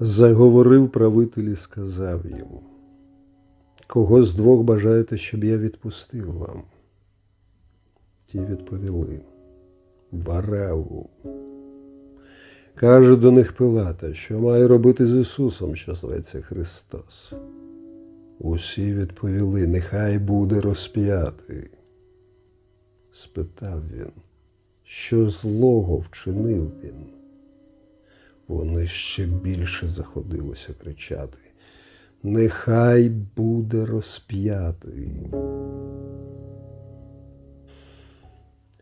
Заговорив правитель і сказав йому, кого з двох бажаєте, щоб я відпустив вам? Ті відповіли, Вараву. Каже до них Пилата, що має робити з Ісусом, що зветься Христос. Усі відповіли, нехай буде розп'ятий. Спитав він, що злого вчинив він. Вони ще більше заходилися кричати. Нехай буде розп'ятий.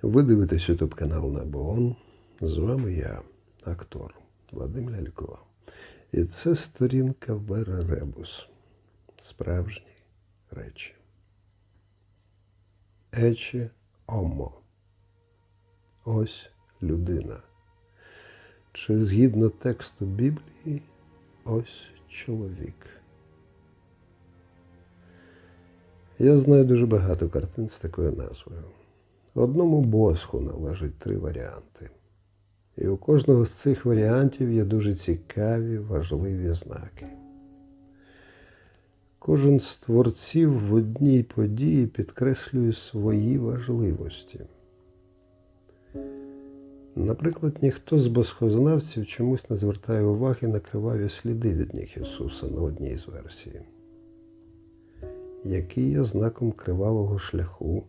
Ви дивитесь ютуб канал Набон. З вами я, актор Вадим Лялько. І це сторінка Вера Ребус. Справжні речі. Ече Омо. Ось людина. Чи згідно тексту Біблії, ось чоловік. Я знаю дуже багато картин з такою назвою. Одному босху належить три варіанти. І у кожного з цих варіантів є дуже цікаві, важливі знаки. Кожен з творців в одній події підкреслює свої важливості. Наприклад, ніхто з босхознавців чомусь не звертає уваги на криваві сліди від ніг Ісуса на одній з версій, який є знаком кривавого шляху,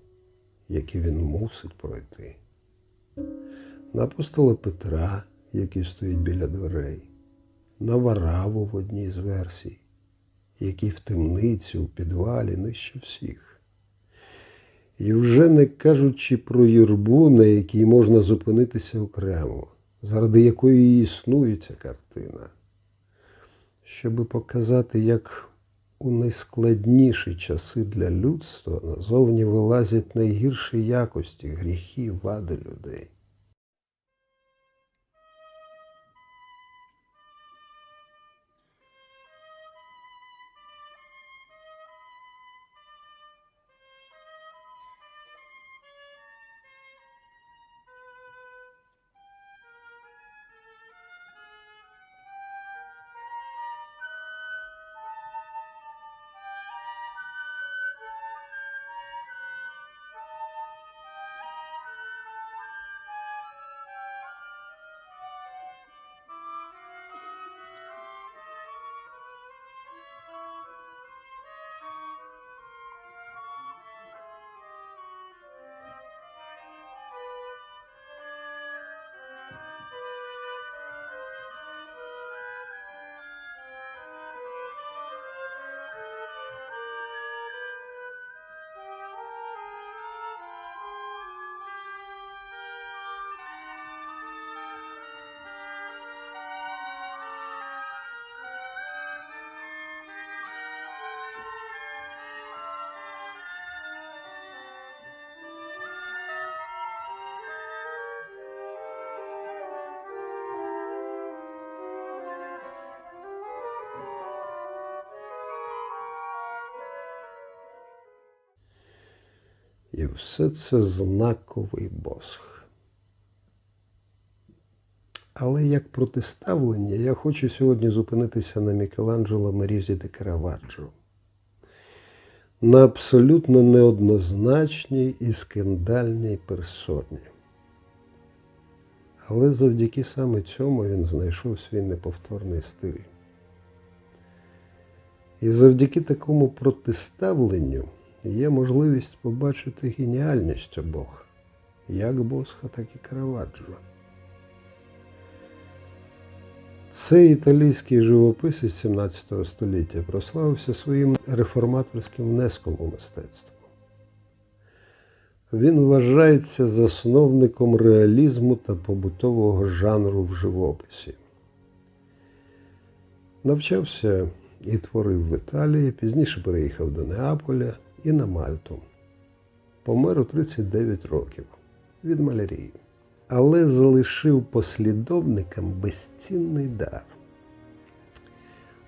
який він мусить пройти. На апостола Петра, який стоїть біля дверей, на Вараву в одній з версій, який в темниці, у підвалі нижче всіх. І вже не кажучи про юрбу, на якій можна зупинитися окремо, заради якої і існує ця картина, щоби показати, як у найскладніші часи для людства назовні вилазять найгірші якості, гріхи, вади людей. І все це знаковий босх. Але як протиставлення я хочу сьогодні зупинитися на Мікеланджело Мерізі де Караваджо. На абсолютно неоднозначній і скандальній персоні. Але завдяки саме цьому він знайшов свій неповторний стиль. І завдяки такому протиставленню є можливість побачити геніальність обох, як Босха, так і Караваджо. Цей італійський живописець 17 століття прославився своїм реформаторським внеском у мистецтво. Він вважається засновником реалізму та побутового жанру в живописі. Навчався і творив в Італії, пізніше переїхав до Неаполя і на Мальту. Помер у 39 років від малярії. Але залишив послідовникам безцінний дар.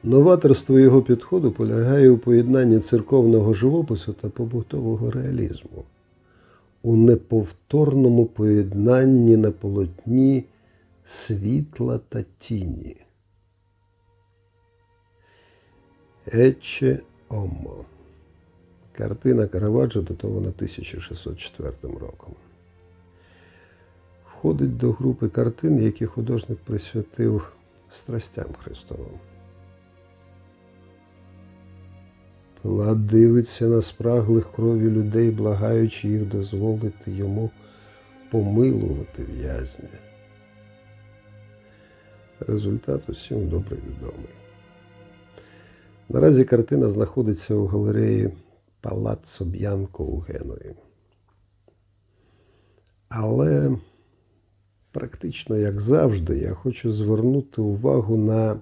Новаторство його підходу полягає у поєднанні церковного живопису та побутового реалізму, у неповторному поєднанні на полотні світла та тіні. Ече Омо. Картина Караваджо датована 1604 роком. Входить до групи картин, які художник присвятив страстям Христовим. Пилат дивиться на спраглих крові людей, благаючи їх дозволити йому помилувати в'язня. Результат усім добре відомий. Наразі картина знаходиться у галереї Палаццо Б'янко у Генуї. Але практично як завжди, я хочу звернути увагу на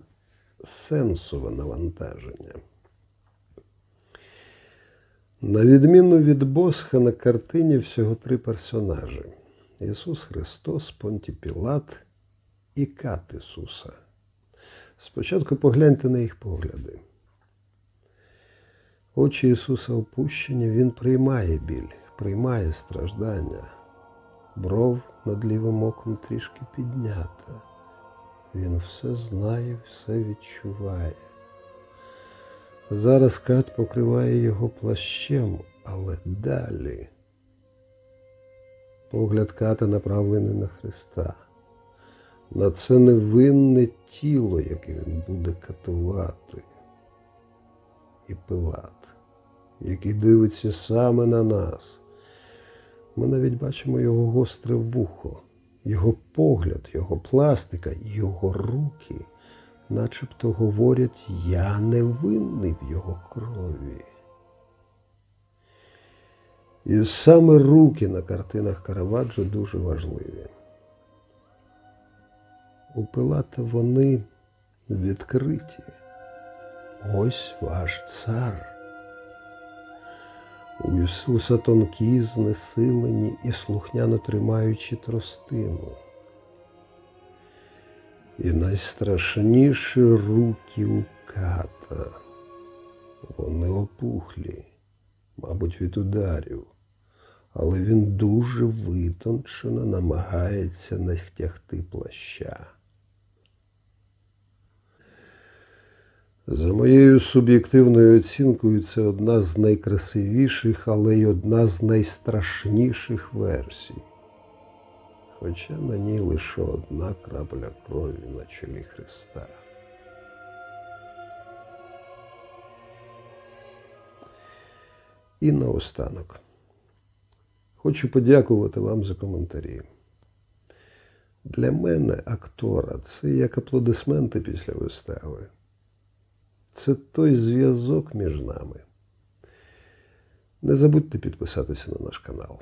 сенсове навантаження. На відміну від Босха, на картині всього три персонажі: Ісус Христос, Понті Пілат і Кат Ісуса. Спочатку погляньте на їх погляди. Очі Ісуса опущені, Він приймає біль, приймає страждання. Бров над лівим оком трішки піднята. Він все знає, все відчуває. Зараз кат покриває його плащем, але далі. Погляд ката направлений на Христа, на це невинне тіло, яке він буде катувати. І Пилат, який дивиться саме на нас. Ми навіть бачимо його гостре вухо, його погляд, його пластика, його руки начебто говорять, я не винний в його крові. І саме руки на картинах Караваджо дуже важливі. У Пилата вони відкриті. Ось ваш цар. У Ісуса тонкі, знесилені і слухняно тримаючи тростину. І найстрашніші руки у ката. Вони опухлі, мабуть, від ударів, але він дуже витончено намагається натягти плаща. За моєю суб'єктивною оцінкою, це одна з найкрасивіших, але й одна з найстрашніших версій. Хоча на ній лише одна крапля крові на чолі Христа. І наостанок. Хочу подякувати вам за коментарі. Для мене актора це як аплодисменти після вистави. Це той зв'язок між нами. Не забудьте підписатися на наш канал.